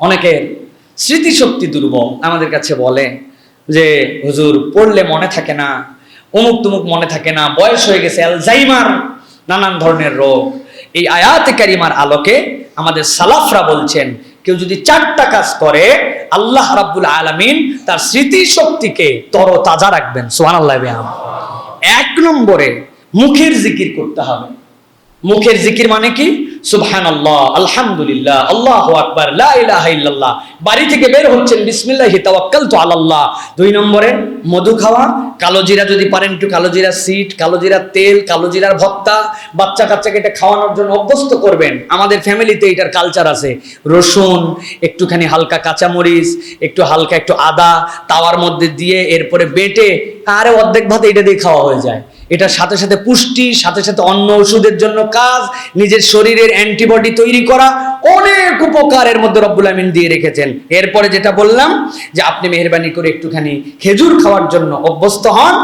অনেকের স্মৃতিশক্তি দুর্বল আমাদের কাছে বলে যে, হুজুর, পড়লে মনে থাকে না অমুক তুমুক মনে থাকে না, বয়স হয়ে গেছে, অ্যালজাইমার, নানান ধরনের রোগ। এই আয়াতে কারিমার আলোকে আমাদের সালাফরা বলছেন, কেউ যদি চারটা কাজ করে, আল্লাহ রাব্বুল আলামিন তার স্মৃতিশক্তিকে তরতাজা রাখবেন। সোহান আল্লাহ এক নম্বরে মুখের জিকির করতে হবে। মুখের জিকির মানে কি? সুবহান আল্লাহ আলহামদুলিল্লাহ, আল্লাহ আকবার, লা ইলাহা ইল্লাল্লাহ। বাড়ি থেকে বের হচ্ছেন, বিসমিল্লাহি তাওয়াক্কালতু আলাল্লাহ দুই নম্বরে মধু খাওয়া যদি পারেন একটু সিট তেল বাচ্চা কাচ্চাকে এটা খাওয়ানোর জন্য অভ্যস্ত করবেন। আমাদের ফ্যামিলিতে এটার কালচার আছে। রসুন, একটুখানি হালকা কাঁচামরিচ, একটু হালকা একটু আদা, তাওয়ার মধ্যে দিয়ে এরপরে বেটে, আরে অর্ধেক ভাত এটা দিয়ে খাওয়া হয়ে যায়। এটার সাথে সাথে পুষ্টি, সাথে সাথে অন্য ওষুধের জন্য কাজ, নিজের শরীরের অ্যান্টিবডি তৈরি করা অনেক উপকারের মধ্যে রব্বুল আমিন দিয়ে রেখেছেন। এরপরে যেটা বললাম যে আপনি মেহরবানি করে একটুখানি খেজুর খাওয়ার জন্য অভ্যস্ত হন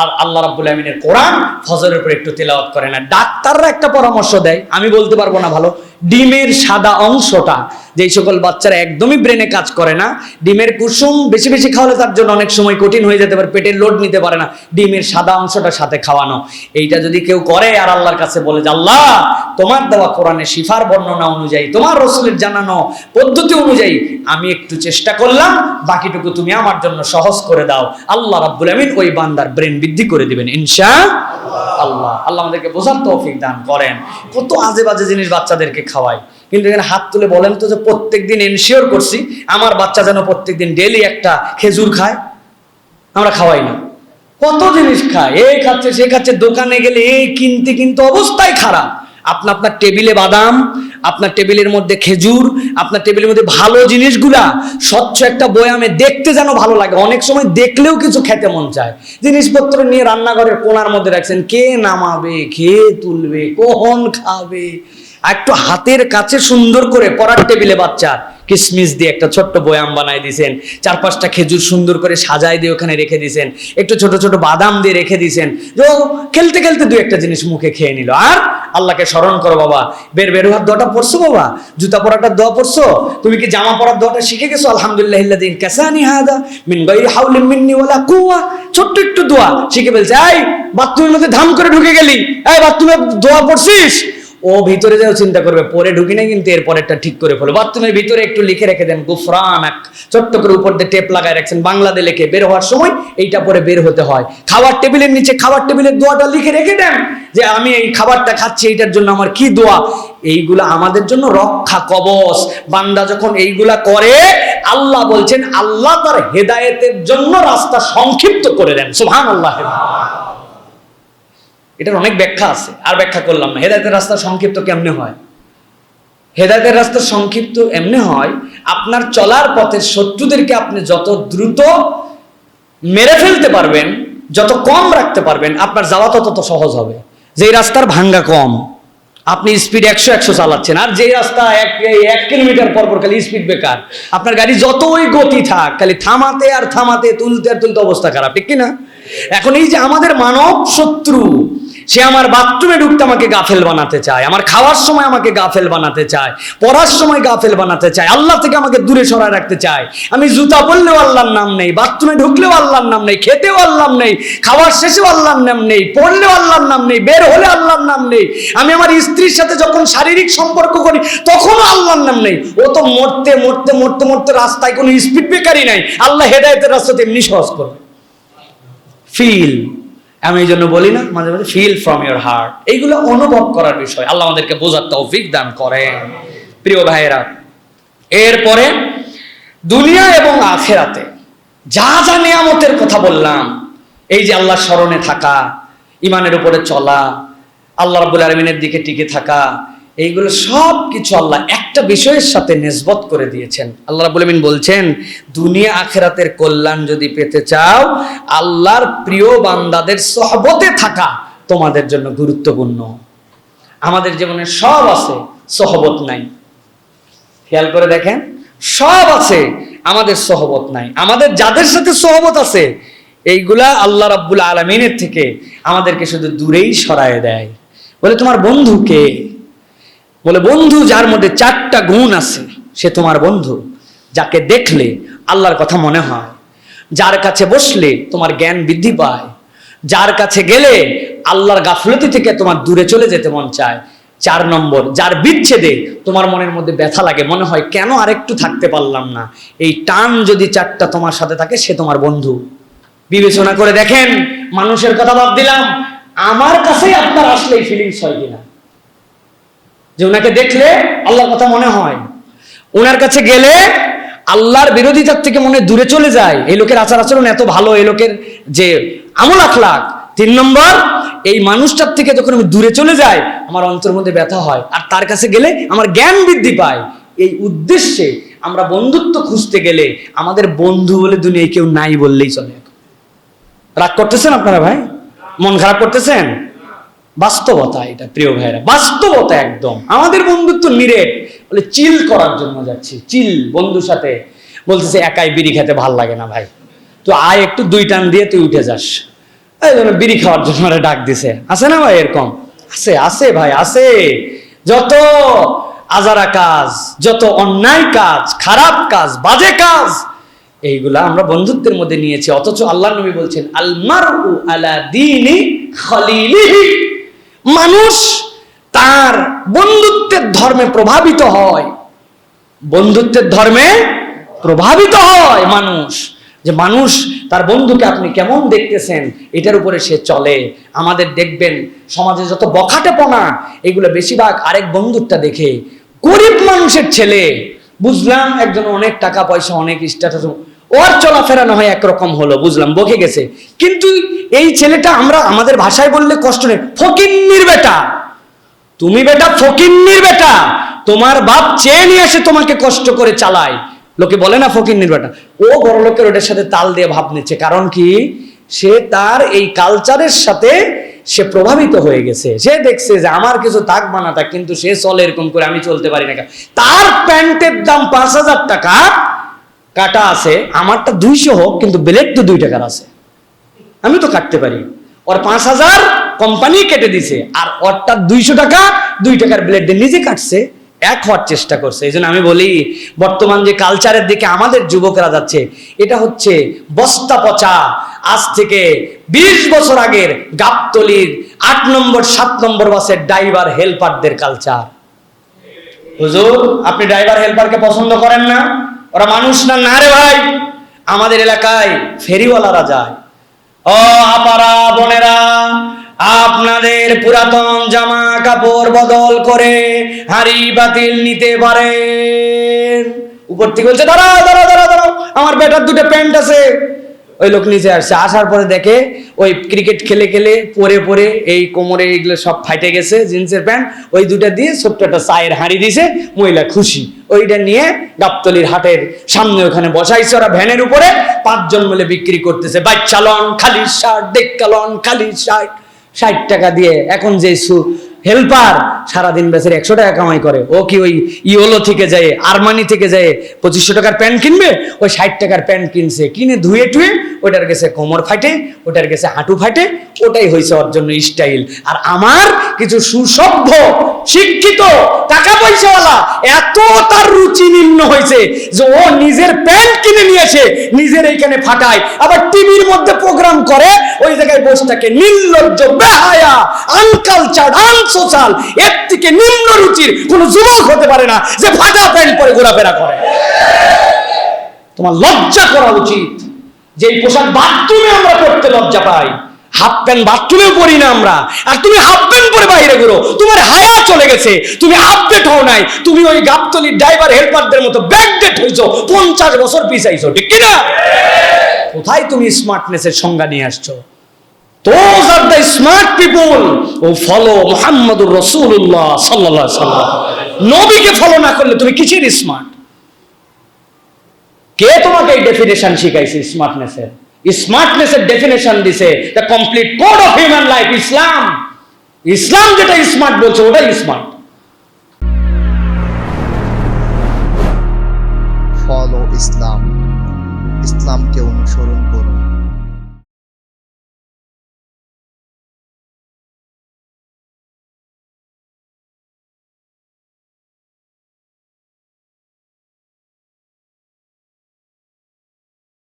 আর আল্লাহ রাব্বুল আমিনের কোরআন ফজরের উপর একটু তেলাওয়াত করেন। আর ডাক্তাররা একটা পরামর্শ দেয়, আমি বলতে পারব না ভালো। ডিমের সাদা অংশটা, যেই সকল বাচ্চারা একদমই ব্রেনে কাজ করে না, ডিমের কুসুম বেশি বেশি খাওয়ালে তার জন্য অনেক সময় কঠিন হয়ে যেতে পারে, পেটের লোড নিতে পারে না। ডিমের সাদা অংশটা সাথে খাওয়ানো। এইটা যদি কেউ করে আর আল্লাহর কাছে বলে যে, আল্লাহ, তোমার দেওয়া কোরআনে শিফার বর্ণনা অনুযায়ী, তোমার রসুলের জানানো পদ্ধতি অনুযায়ী আমি একটু চেষ্টা করলাম, বাকিটুকু তুমি আমার জন্য সহজ করে দাও। আল্লাহ রাব্বুল আমিন ওই বান্দার ব্রেন বৃদ্ধি করে দিবেন, ইনশা আল্লাহ আল্লাহ আমাদেরকে বোঝার তৌফিক দান করেন। কত আজে বাজে জিনিস বাচ্চাদেরকে খাওয়ায় কিন্তু এখানে হাত তুলে বলেন তো যে প্রত্যেক দিন এনশিওর করছি আমার বাচ্চা যেন প্রত্যেক দিন ডেলি একটা খেজুর খায়। আমরা খাওয়াই না। কত জিনিস খায়। এই খাচ্ছে, সে খাচ্ছে। দোকানে গেলে এই কিনতে কিন্তু অবস্থাই খারাপ। আপনা আপনার টেবিলে বাদাম আপনার টেবিলের মধ্যে খেজুর, আপনার টেবিলের মধ্যে ভালো জিনিসগুলা, স্বচ্ছ একটা বয়ামে দেখতে যেন ভালো লাগে। অনেক সময় দেখলেও কিছু খেতে মন চায়। জিনিসপত্র নিয়ে রান্নাঘরের কোনার মধ্যে রাখছেন, কে নামাবে, কে তুলবে, কখন খাবে? একটু হাতের কাছে সুন্দর করে পড়ার টেবিলে বাচ্চার কিসমিস দিয়ে একটা ছোট্ট বয়াম বানাই দিয়েছেন চার পাঁচটা খেজুর সুন্দর করে সাজাই দিয়ে ওখানে রেখে দিয়েছেন একটু ছোট ছোট বাদাম দিয়ে রেখে দিয়েছেন যে খেলতে খেলতে দু একটা জিনিস মুখে খেয়ে নিল। আর আল্লাহকে স্মরণ করো বাবা। বের বের হওয়ার দোয়াটা পড়ছো বাবা? জুতা পরাটা দোয়া পড়ছো তুমি কি জামা পরার দোয়াটা শিখে গেছো? আলহামদুলিল্লাহ ইল্লাদিন কাসানি হাদা মিন গায়রি হাউলিন মিন্নি ওয়ালা ছোট্ট একটু দোয়া শিখে ফেলছে। এই, বাথরুমের মধ্যে ধাম করে ঢুকে গেলি। এই, বাথরুমে দোয়া পড়ছিস? ও ভিতরে যাও চিন্তা করবে, পরে ঢুকি না কিন্তু এর পরেরটা ঠিক করে ফেলো। বাথরুমের ভিতরে একটু লিখে রেখে দেন গুফরান এক ছোট্ট করে উপর দিয়ে টেপ লাগায় রাখছেন। বাংলাতে লিখে, বের হওয়ার সময় এইটা পরে বের হতে হয়। খাবার টেবিলের নিচে, খাবার টেবিলের দোয়াটা লিখে রেখে দেন, যে, আমি এই খাবারটা খাচ্ছি, এইটার জন্য আমার কি দোয়া? এইগুলা আমাদের জন্য রক্ষা কবচ। বান্দা যখন এইগুলা করে, আল্লাহ বলছেন, আল্লাহ তার হেদায়েতের জন্য রাস্তা সংক্ষিপ্ত করে দেন। সুবহান আল্লাহ এটার অনেক ব্যাখ্যা আছে, আর ব্যাখ্যা করলাম না। হেদায়তের রাস্তা সংক্ষিপ্ত কেমনে হয়? হেদায়তের রাস্তা সংক্ষিপ্ত এমনি হয়, আপনার চলার পথের শত্রুদেরকে আপনি যত দ্রুত মেরে ফেলতে পারবেন, যত কম রাখতে পারবেন, আপনার যাওয়া তত সহজ হবে। যেই রাস্তার ভাঙ্গা কম, আপনি স্পিড একশো একশো চালাচ্ছেন, আর যে রাস্তা এক এক কিলোমিটার পর পর খালি স্পিড বেকার, আপনার গাড়ি যতই গতি থাক, খালি থামাতে আর থামাতে, তুলতে আর তুলতে অবস্থা খারাপ, ঠিক কি না এখন এই যে আমাদের মানব শত্রু সে আমার বাথরুমে ঢুকতে আমাকে গাফেল বানাতে চায়, আমার খাওয়ার সময় আমাকে গাফেল বানাতে চায়, পড়ার সময় গাফেল বানাতে চায়, আল্লাহ থেকে আমাকে দূরে সরায় রাখতে চায়। আমি জুতা পরলেও আল্লাহর নাম নেই, বাথরুমে ঢুকলেও আল্লাহর নাম নেই, খেতেও আল্লাহর নেই, খাওয়ার শেষেও আল্লাহর নাম নেই, পড়লেও আল্লাহর নাম নেই, বের হলে আল্লাহর নাম নেই। আমি আমার স্ত্রীর সাথে যখন শারীরিক সম্পর্ক করি, তখনও আল্লাহর নাম নেই। ও তো মরতে মরতে মরতে মরতে রাস্তায় কোনো স্পিড ব্রেকারই নাই। আল্লাহ হেদায়তের রাস্তা তেমনি সহজ করবে। ফিল আমি এই জন্য বলি না, মাঝে মাঝে ফিল ফ্রম ইয়োর হার্ট এইগুলো অনুভব করার বিষয়। আল্লাহ আমাদেরকে বোঝার তৌফিক দান করেন। প্রিয় ভাইয়েরা, এরপরে দুনিয়া এবং আখেরাতে যা যা নিয়ামতের কথা বললাম, এই যে আল্লাহ স্মরণে থাকা ইমানের উপরে চলা, আল্লাহ রবুল আলমিনের দিকে টিকে থাকা এইগুলো সব কিছু আল্লাহ একটা বিষয়ের সাথে নেসবত করে দিয়েছেন। আল্লাহ রাব্বুল আমিন বলছেন, দুনিয়া আখেরাতের কল্যাণ যদি পেতে চাও, আল্লাহর প্রিয় বান্দাদের সহবতে থাকা তোমাদের জন্য গুরুত্বপূর্ণ। আমাদের জীবনে সব আছে, সহবত নাই। খেয়াল করে দেখেন, সব আছে, আমাদের সহবত নাই। আমাদের যাদের সাথে সহবত আছে, এইগুলা আল্লাহ রাব্বুল আলমিনের থেকে আমাদেরকে শুধু দূরেই সরায় দেয়। বলে, তোমার বন্ধু কে? বলে, বন্ধু, যার মধ্যে চারটা গুণ আছে, সে তোমার বন্ধু। যাকে দেখলে আল্লাহর কথা মনে হয়, যার কাছে বসলে তোমার জ্ঞান বৃদ্ধি পায়। যার কাছে গেলে আল্লাহর গাফলতি থেকে তোমার দূরে চলে যেতে মন চায়। চার নম্বর, যার বিচ্ছেদে তোমার মনের মধ্যে ব্যথা লাগে, মনে হয়, কেন আরেকটু থাকতে পারলাম না? এই টান যদি চারটা তোমার সাথে থাকে, সে তোমার বন্ধু। বিবেচনা করে দেখেন, মানুষের কথা ভাব দিলাম আমার কাছেই আপনার আসলে এই ফিলিংস হয় কিনা? যে ওনাকে দেখলে আল্লাহর কথা মনে হয়। ওনার কাছে গেলে আল্লাহর বিরোধিতার থেকে মনে দূরে চলে যায়। এই লোকের আচার আচরণ এত ভালো, এই লোকের যে আমল আখলাক। তিন নম্বর, এই মানুষটার থেকে যখন আমি দূরে চলে যাই, আমার অন্তর মধ্যে ব্যথা হয়। আর তার কাছে গেলে আমার জ্ঞান বৃদ্ধি পায়। এই উদ্দেশ্যে আমরা বন্ধুত্ব খুঁজতে গেলে আমাদের বন্ধু বলে দুনিয়ায় কেউ নাই বললেই চলে। রাগ করতেছেন আপনারা ভাই? মন খারাপ করতেছেন? বাস্তবতা এটা, প্রিয় ভাইরা বাস্তবতা একদম। আমাদের বন্ধুত্ব নিরেট। বলে চিল করার জন্য যাচ্ছি চিল বন্ধুর সাথে বলতেছে, একাই বিড়ি খেতে ভালো লাগে না ভাই। তো আয় একটু দুই টান দিয়ে তুই উঠে যাস। এই বিড়ি খাওয়ার জন্য ডাক দিছে। আছে না ভাই এরকম? আছে আছে ভাই, আছে। যত আজারা কাজ, যত অন্যায় কাজ, খারাপ কাজ, বাজে কাজ, এইগুলা আমরা বন্ধুত্বের মধ্যে নিয়েছি। অথচ আল্লাহ নবী বলছেন আলমারু আলা দিনি খলিলিহি। মানুষ তার বন্ধুত্বের ধর্মে প্রভাবিত হয়। বন্ধুত্বের ধর্মে প্রভাবিত হয় মানুষ। যে মানুষ তার বন্ধুকে আপনি কেমন দেখতেছেন, এটার উপরে সে চলে। আমাদের দেখবেন সমাজে যত বখাটেপনা, এগুলো বেশিরভাগ আরেক বন্ধুত্বটা দেখে। গরিব মানুষের ছেলে, বুঝলাম একজন অনেক টাকা পয়সা, অনেক স্ট্যাটাস ওর চলাফেরা না হয় একরকম হলো, বুঝলাম, বকে গেছে। কিন্তু এই ছেলেটা আমরা আমাদের ভাষায় বললে কষ্ট নেই, ফকিন্নির বেটা। তুমি বেটা ফকিন্নির বেটা। তোমার বাপ চেয়ে নিয়ে এসে তোমাকে কষ্ট করে চালায়। লোকে বলে না ফকিন্নির বেটা। ও বড় লোকের ওটার সাথে তাল দিয়ে ভাব নিচ্ছে, কারণ কি? সে তার এই কালচারের সাথে সে প্রভাবিত হয়ে গেছে। সে দেখছে যে আমার কিছু তাক বানা কিন্তু সে চলে এরকম করে আমি চলতে পারি না তার প্যান্টের দাম পাঁচ হাজার টাকা কাটা আছে, আমারটা দুইশো হোক, কিন্তু ব্লেড তো দুই টাকার আছে। আমি তো কাটতে পারি। ওর পাঁচ হাজার কোম্পানি কেটে দিছে, আর ওরটা দুইশো টাকা, দুই টাকার ব্লেড দিয়ে নিজে কাটছে, এক হওয়ার চেষ্টা করছে। এই আমি বলি, বর্তমান যে কালচারের দিকে আমাদের যুবকরা যাচ্ছে, এটা হচ্ছে বস্তা পচা। আজ থেকে বিশ বছর আগের গাবতলির আট নম্বর, সাত নম্বর বাসের ড্রাইভার হেল্পারদের কালচার হুজুর, আপনি ড্রাইভার হেল্পারকে পছন্দ করেন না? ওরা মানুষ না না রে ভাই? আমাদের এলাকায় ফেরিওয়ালারা যায়। ও আপারা বোনেরা, আপনাদের পুরাতন জামা কাপড় বদল করে হাড়ি বাতিল নিতে পারেন। উপর থেকে বলছে, দাঁড়াও দাঁড়াও দাঁড়াও দাঁড়াও, আমার বেটার দুটো প্যান্ট আছে। ওই লোক নিচে আসছে। আসার পরে দেখে ওই ক্রিকেট খেলে খেলে, পরে পরে এই কোমরে এইগুলো সব ফাইটে গেছে, জিন্সের প্যান্ট, ওই দুটা দিয়ে ছোট্ট একটা চায়ের হাঁড়ি দিছে, মহিলা খুশি। ওইটা নিয়ে গাবতলির হাটের সামনে ওখানে বসাইছে ওরা ভ্যানের উপরে। পাঁচজন মিলে বিক্রি করতেছে। বাচ্চা লন, খালি শার্ট ডেক্কা লন, খালি শার্ট ষাট টাকা দিয়ে এখন যে হেল্পার সারাদিন বেচারে একশো টাকা কামাই করে। ও কি ওই ইওলো থেকে যায়, আরমানি থেকে যায়, পঁচিশশো টাকার প্যান্ট কিনবে? ওই ষাট টাকার প্যান্ট কিনছে। কিনে ধুয়ে টুয়ে ওটার গেছে কোমর ফাটে ওটার গেছে হাঁটু ফাটে, ওটাই হয়েছে ওর জন্য স্টাইল আর আমার কিছু সুসভ্য, শিক্ষিত, টাকা পয়সাওয়ালা এত তার রুচি নিম্ন হয়েছে যে ও নিজের প্যান্ট কিনে নিয়ে এসে নিজের এইখানে ফাটায়। আবার টিভির মধ্যে প্রোগ্রাম করে, ওই জায়গায় বসে থাকে নির্লজ্জ, বেহায়া আনকালচার আনসোশাল এর থেকে নিম্ন রুচির যুবক হতে পারে না যে প্যান্ট পরে ঘোরাফেরা করে। তোমার লজ্জা করা উচিত যে পোশাক বাথরুমে আমরা পড়তে লজ্জা পাই। হাফ প্যান্ট পরি না আমরা। আর তুমি হাফ প্যান্ট পরে বাইরে ঘুরো। তোমার হায়া চলে গেছে। তুমি আপডেট হও নাই। তুমি ওই গাবতলির ড্রাইভার হেল্পারদের মতো ব্যাকডেট হইছো। পঞ্চাশ বছর পিছাইছো। ঠিক কিনা? কোথায় তুমি স্মার্টনেসের সংজ্ঞা নিয়ে আসছো? Those are the smart people who follow মোহাম্মদুর রসুল্লাহ সাল্লাহ সাল্লাম নবীকে ফলো না করলে তুমি কিসের স্মার্ট কে তোমাকে এই ডেফিনেশন শিখাইছে স্মার্টনেসের স্মার্টনেসের ডেফিনেশন দিছে the complete code of human life Islam Islam যেটা স্মার্ট বলছে, ওটাই স্মার্ট ফলো ইসলাম ইসলামকে অনুসরণ করুন